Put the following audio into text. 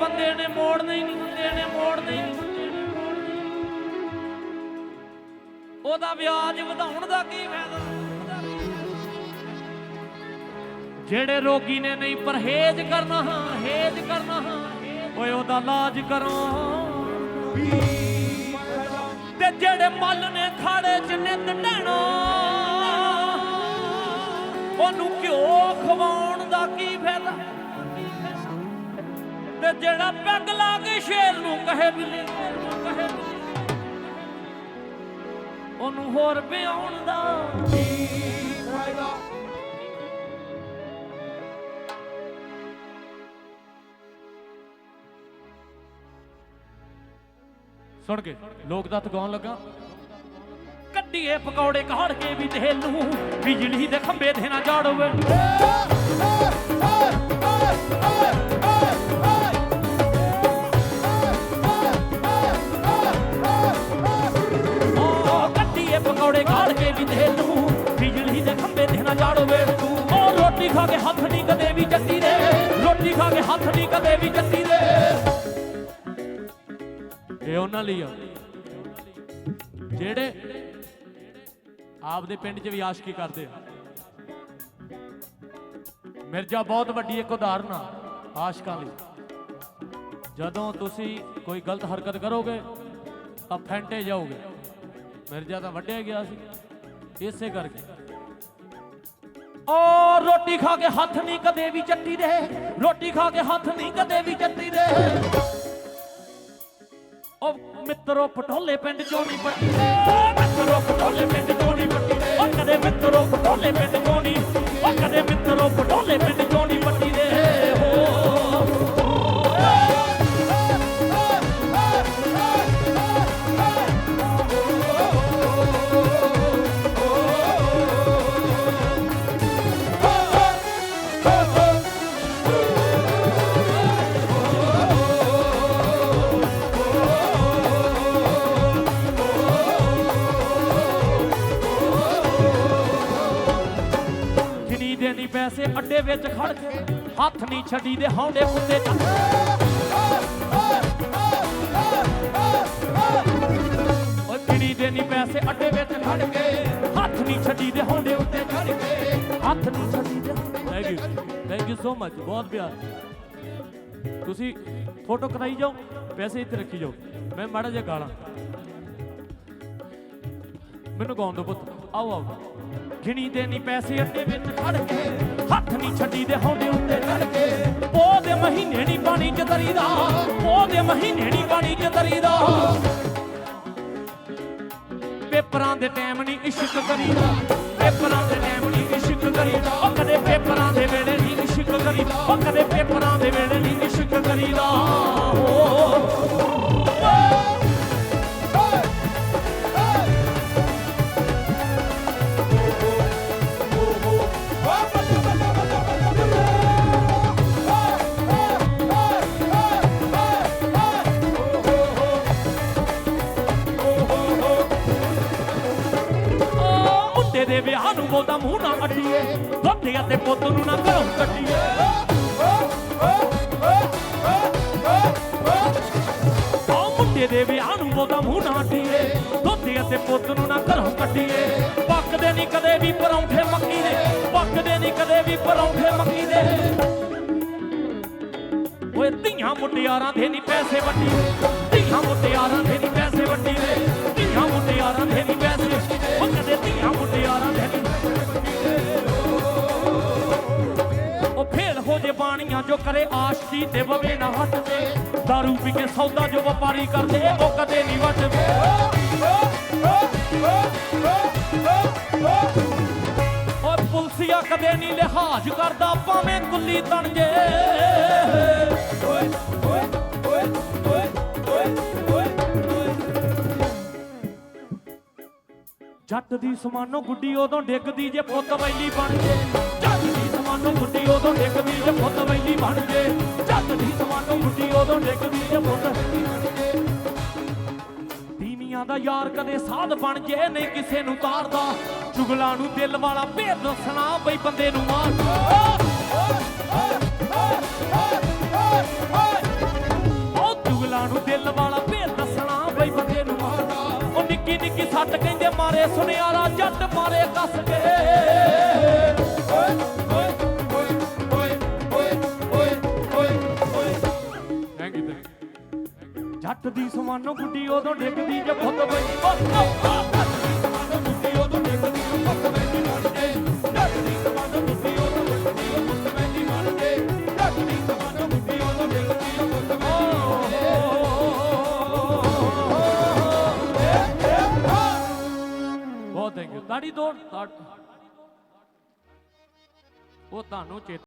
ਬੰਦੇ ਨੇ ਮੋੜਨੇ ਹੀ ਨਹੀਂ, ਬੰਦੇ ਨੇ ਮੋੜਨੇ ਨਹੀਂ। ਉਹਦਾ ਵਿਆਜ ਵਧਾਉਣ ਦਾ ਕੀ ਫਾਇਦਾ? ਜਿਹੜੇ ਰੋਗੀ ਨੇ ਨਹੀਂ ਪਰਹੇਜ਼ ਕਰਨਾ ਹੇਜ ਕਰਨਾ, ਓਏ ਉਹਦਾ ਲਾਜ ਕਰੋ। ਤੇ ਜਿਹੜੇ ਮੱਲ ਨੇ ਖਾੜੇ ਚ ਨਿੰਦ ਢਹਿਣਾ ਉਹਨੂੰ ਘਿਓ ਖਵਾਉਣ ਦਾ ਕੀ ਤੇ ਜਿਹੜਾ ਪੈਗ ਲਾ ਕੇ ਸ਼ੇਰ ਨੂੰ ਕਹੇ ਬਿੱਲੀ ਉਹਨੂੰ ਹੋਰ ਵਿਆਉਣ ਦਾ ਕੀ ਫਾਇਦਾ ਸੁਣ ਕੇ ਲੋਕ ਦੱਤ ਗਾਉਣ ਲੱਗਾ। ਕੱਢੀਏ ਪਕੌੜੇ ਕਾੜ ਕੇ ਵੀ ਦੇ ਲੂੰ। ਬਿਜਲੀ ਦੇ ਖੰਭੇ ਤੇ ਨਾ ਜਾੜਵੇ ਰੋਟੀ ਖਾ ਕੇ ਹੱਥ ਨਹੀਂ ਕਦੇ ਵੀ ਚੱਟੀ ਦੇ। ਰੋਟੀ ਖਾ ਕੇ ਹੱਥ ਨਹੀਂ ਕਦੇ ਵੀ ਚੱਟੀ ਦੇ। ਇਹ ਉਹਨਾਂ ਲਈ ਆ। ਜਿਹੜੇ ਆਪਦੇ ਪਿੰਡ 'ਚ ਵੀ ਆਸ਼ਕੀ ਕਰਦੇ ਆ। ਮਿਰਜ਼ਾ ਬਹੁਤ ਵੱਡੀ ਇੱਕ ਉਦਾਹਰਨ ਆ, ਆਸ਼ਕਾਂ ਲਈ ਜਦੋਂ ਤੁਸੀਂ ਕੋਈ ਗਲਤ ਹਰਕਤ ਕਰੋਗੇ, ਤਾਂ ਫੈਂਟੇ ਜਾਓਗੇ। ਮਿਰਜ਼ਾ ਤਾਂ ਵੱਢਿਆ ਗਿਆ ਸੀ। ਇਸੇ ਕਰਕੇ। ਓ ਰੋਟੀ ਖਾ ਕੇ ਹੱਥ ਨਹੀਂ ਕਦੇ ਵੀ ਚੱਟੀ ਦੇ। ਰੋਟੀ ਖਾ ਕੇ ਹੱਥ ਨਹੀਂ ਕਦੇ ਵੀ ਚੱਟੀ ਦੇ। ਓ ਮਿੱਤਰੋ, ਪਟੋਲੇ ਪਿੰਡ ਚੋਂ ਨਹੀਂ ਪੱਟੀ ਓ ਮਿੱਤਰੋ, ਪਟੋਲੇ ਪਿੰਡ ਚੋਂ ਨਹੀਂ ਪੱਟੀ ਓ ਕਦੇ ਮਿੱਤਰੋ, ਪਟੋਲੇ ਪਿੰਡ ਚੋਂ ਨਹੀਂ। ਓ ਕਦੇ ਮਿੱਤਰੋ, ਪਟੋਲੇ ਪਿੰਡ ਚੋਂ ਅੱਡੇ ਵਿੱਚ ਖੜ ਕੇ ਹੱਥ ਨਹੀਂ ਛੱਡੀ ਦੇ ਹੌਂਡੇ ਕੁੱਤੇ ਚੱਲ ਓ ਜਿਨੀ ਦੇ ਨਹੀਂ ਪੈਸੇ, ਅੱਡੇ ਵਿੱਚ ਖੜ ਕੇ ਹੱਥ ਨਹੀਂ ਛੱਡੀ ਦੇ ਹੌਂਡੇ ਉੱਤੇ ਚੜ ਕੇ ਹੱਥ ਨਹੀਂ ਛੱਡੀ ਦੇ thank you thank you so much ਬਹੁਤ ਪਿਆਰ। ਤੁਸੀਂ ਫੋਟੋ ਕਰਾਈ ਜਾਓ, ਪੈਸੇ ਇੱਥੇ ਰੱਖੀ ਜਾਓ। ਮੈਂ ਮਾੜਾ ਜਿਹਾ ਗਾਲਾਂ। ਮੈਨੂੰ ਗਾਉਣ ਦੋ ਪੁੱਤ, ਆਓ ਆਓ। ਗਿਣੀ ਦੇ ਨਹੀਂ ਪੈਸੇ ਅੱਡੇ ਵਿੱਚ ਖੜ ਕੇ, ਹੱਥ ਨਹੀਂ ਛੱਡੀ ਦੇ ਹੌਂਡੇ ਉੱਤੇ ਚੜ ਕੇ। ਪੋਹ ਦੇ ਮਹੀਨੇ ਨਹੀਂ ਪਾਣੀ ਚ ਤਰੀਦਾ ਪੋਹ ਦੇ ਮਹੀਨੇ ਨਹੀਂ ਪਾਣੀ ਚ ਤਰੀਦਾ ਪੇਪਰਾਂ ਦੇ ਟਾਈਮ ਨਹੀਂ ਇਸ਼ਕ ਕਰੀਦਾ, ਪੇਪਰਾਂ ਦੇ ਟਾਈਮ ਨਹੀਂ ਇਸ਼ਕ ਕਰੀਦਾ। ਉਹ ਕਦੇ ਪੇਪਰਾਂ ਦੇ ਵੇਲੇ ਨਹੀਂ ਇਸ਼ਕ ਕਰੀਦਾ, ਉਹ ਕਦੇ ਪੇਪਰਾਂ ਦੇ ਵੇਲੇ ਨਹੀਂ ਇਸ਼ਕ ਕਰੀਦਾ। ਵਿਆਹ ਨੂੰ ਬੋਲਦਾ ਮੂੰਹ ਨਾ ਅੱਡੀਏ ਦੋਤੇ ਅਤੇ ਪੁੱਤ ਨੂੰ ਨਾ ਘਰੋਂ ਕੱਢੀਏ। ਓ ਮੁੰਡੇ ਦੇ ਵਿਆਹ ਨੂੰ ਬੋਲਦਾ ਮੂੰਹ ਨਾ ਅੱਡੀਏ ਦੋਤੇ ਅਤੇ ਪੁੱਤ ਨੂੰ ਨਾ ਘਰੋਂ ਕੱਢੀਏ। ਪੱਕਦੇ ਨਹੀਂ ਕਦੇ ਵੀ ਪਰੌਂਠੇ ਮੱਕੀ ਦੇ ਪੱਕਦੇ ਨਹੀਂ ਕਦੇ ਵੀ ਪਰੌਂਠੇ ਮੱਕੀ ਦੇ ਓਏ ਧੀਆਂ ਮੁਟਿਆਰਾਂ ਦੇ ਨਹੀਂ ਪੈਸੇ ਵੱਡੀ ਧੀਆਂ ਮੁਟਿਆਰਾਂ ਦੇ ਨਹੀਂ ਪੈਸੇ ਵੱਡੀ ਦੇ ਧੀਆਂ ਮੁਟਿਆਰਾਂ ਦੇ ਨਹੀਂ ਪੈਸੇ ਕਰੇ ਆਸ਼ਕੀ ਤੇ ਵਵੇ ਨਾ ਹੱਟ दारू ਪੀ ਕੇ ਸੌਦਾ ਜੋ ਵਪਾਰੀ ਕਰਦੇ, ਉਹ ਕਦੇ ਨਹੀਂ ਵੱਟਦੇ ਓਏ ਪੁਲਸੀਆ ਕਦੇ ਨਹੀਂ ਲਿਹਾਜ਼ ਕਰਦਾ, ਭਾਵੇਂ ਗੁੱਲੀ ਤਣ ਜੇ। ਓਏ ਓਏ ਓਏ ਓਏ ਓਏ ਜੱਟ ਦੀ ਸਮਾਨੋ ਗੁੱਡੀ ਉਦੋਂ ਡਿੱਗਦੀ ਜੇ ਪੁੱਤ ਵੈਲੀ ਬਣ ਜੇ। ਜੱਟ ਦੀ ਦਾ ਯਾਰ ਕਦੇ ਸਾਧ ਬਣ ਜੇ, ਨਹੀਂ ਕਿਸੇ ਨੂੰ ਤਾਰਦਾ। ਚੁਗਲਾਂ ਨੂੰ ਦਿਲ ਵਾਲਾ ਭੇਦ ਦੱਸਣਾ ਬਈ ਬੰਦੇ ਨੂੰ ਮਾਰ। ਉਹ ਚੁਗਲਾਂ ਨੂੰ ਦਿਲ ਵਾਲਾ ਭੇਦ ਦੱਸਣਾ ਬਈ ਬੰਦੇ ਨੂੰ ਮਾਰਦਾ ਉਹ ਨਿੱਕੀ ਨਿੱਕੀ ਸੱਟ ਕਹਿੰਦੇ, ਮਾਰੇ ਸੁਨਿਆਰਾ, ਜੱਟ ਮਾਰੇ ਕੱਸ ਕੇ। ਦੀ ਸਮਾਨੋ ਗੁੱਡੀ ਉਦੋਂ ਡਿੱਗਦੀ ਜੇ ਫੁੱਟ ਬਈ ਬਹੁਤ ਥੈਂਕ ਯੂ ਉਹ ਤੁਹਾਨੂੰ ਚੇਤ